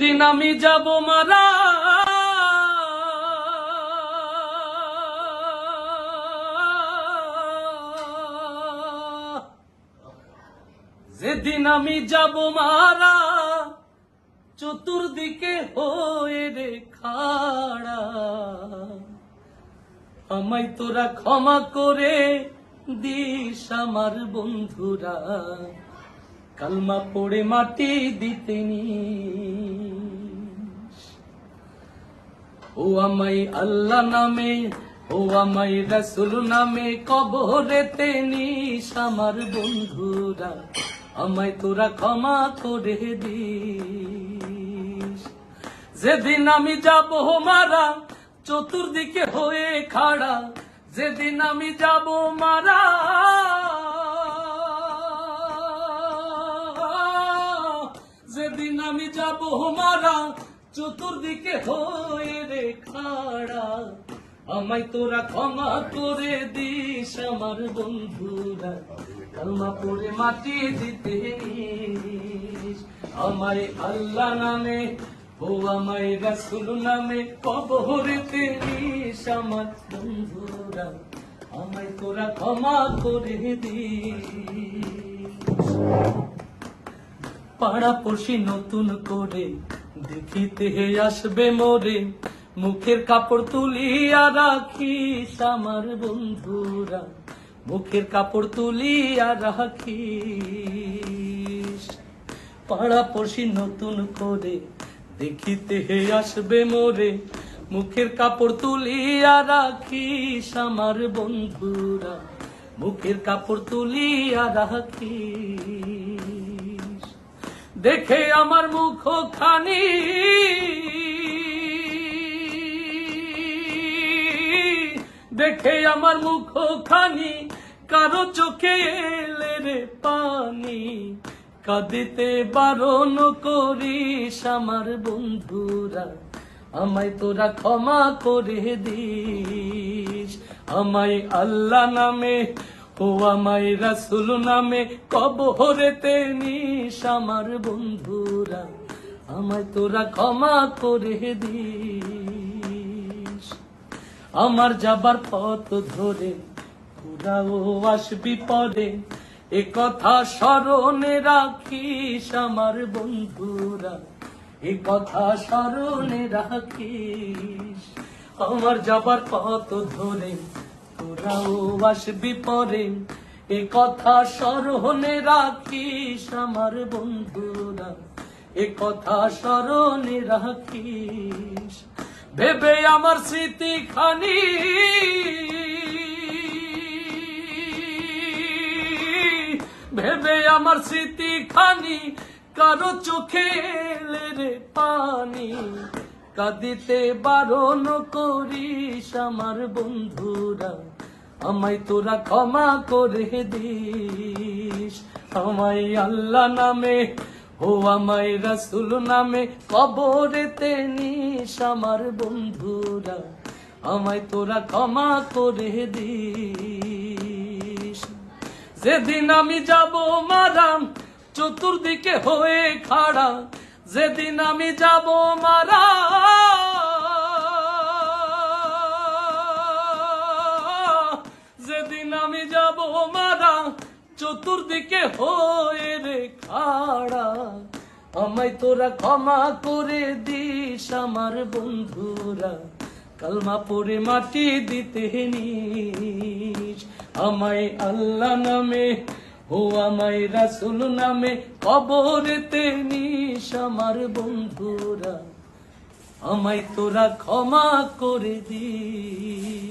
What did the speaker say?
দিন আমি যাব মারা। যেদিন আমি যাব মারা, চতুর্দিকে হয়ে রে খাড়া। আমায় তোরা ক্ষমা করে দিস আমার বন্ধুরা। কালমা পড়ে মাটি দিতেনি ও আমায় আল্লাহ নামে, ও আমায় রাসুল নামে কবরেতে নিস। আমার বন্ধুরা, আমায় তোরা ক্ষমা করে দিস। যেদিন আমি যাব মারা, চতুর্দিকে হয়ে খাড়া। যেদিন আমি যাব মারা যেদিন আমি যাব মারা। চতুর্দিকে হয়ে রে খাড়া। আমায় তোরা ক্ষমা করে দিস আমার বন্ধুরা। কালমা পড়ে মাটি দিতে। আমায় আল্লাহ নামে, ও আমায় রাসুল নামে কবরেতে নিস আমার বন্ধুরা। আমায় তোরা ক্ষমা করে দিস। পাড়া পড়শি নতুন করে। দেখিতে হে আসবে মোরে। মুখের কাপড় তুলিয়া রাখিস আমার বন্ধুরা। মুখের কাপড় তুলিয়া রাখিস। পাড়া পড়শি নতুন করে। দেখিতে হে আসবে মোরে। মুখের কাপড় তুলিয়া রাখিস আমার বন্ধুরা। মুখের কাপড় তুলিয়া রাখিস। দেখে আমার মুখ খানি দেখে আমার মুখ খানি কারও চোখে এলে রে পানি। কাঁদিতে বারণ করিস আমার বন্ধুরা, আমায় তোরা ক্ষমা করে দিস। আমায় আল্লাহ নামে ও আমায় রাসুল নামে কবরেতে নিস আমার বন্ধুরা। আমায় তোরা ক্ষমা করে দিস। আমার যাবার পথ ধরে তোরাও আসবি পরে। এ কথা স্মরণে রাখিস আমার বন্ধুরা। এ কথা স্মরণে রাখিস। আমার যাবার পথ ধরে তোরাও আসবি পরে। এ কথা স্মরণে রাখিস আমার বন্ধুরা। এ কথা স্মরণে রাখিস। ভেবে আমার স্মৃতি খানি। ভেবে আমার স্মৃতি খানি। কারও চোখে রে পানি। কাঁদিতে বারণ করিস আমার বন্ধুরা। আমায় তোরা ক্ষমা করে দিস। আমায় আল্লাহ নামে ও আমায় রাসুল নামে কবরেতে নিস আমার বন্ধুরা। আমায় তোরা ক্ষমা করে দিস। যেদিন আমি যাব মারাম, চতুর্দিকে হয়ে খাড়া যেদিন আমি যাব মারা, যেদিন আমি যাব মারা, চতুর্দিকে হয়ে রে খাড়া। আমায় তোরা ক্ষমা করে দিস আমার বন্ধুরা, কালমা পড়ে মাটি দিতে নিস। আমায় আল্লাহ নামে ও আমায় রাসুল নামে কবরেতে নিস আমার বন্ধুরা। আমায় তোরা ক্ষমা করে দিস।